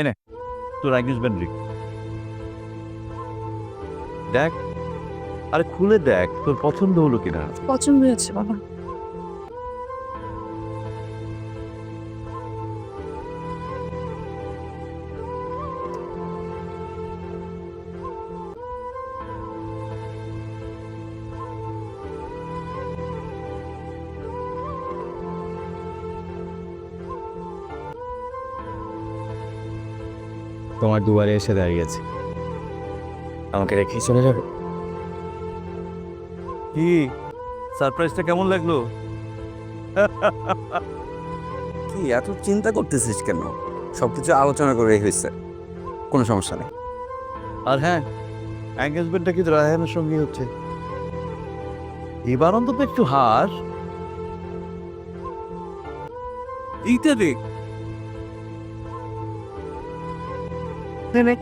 এনে, তোর engagement ring. দেখ, আরে খুলে দেখ, তোর পছন্দ হলো কিনা। পছন্দ হয়েছে, বাবা। তোমার দুবারে এসে দাঁড়িয়েছে। আমাকে রেখেই চলে যাবে। কি? সারপ্রাইজটা কেমন লাগল? কি এত চিন্তা করতেছিস কেন? সব কিছু আলোচনা করে হয়েছে। কোনো সমস্যা নেই। আর হ্যাঁ এঙ্গেজমেন্টটা কিন্তু রায়হানের সঙ্গে হচ্ছে। এবার অন্তত একটু হার। এইটা দেখ Evet.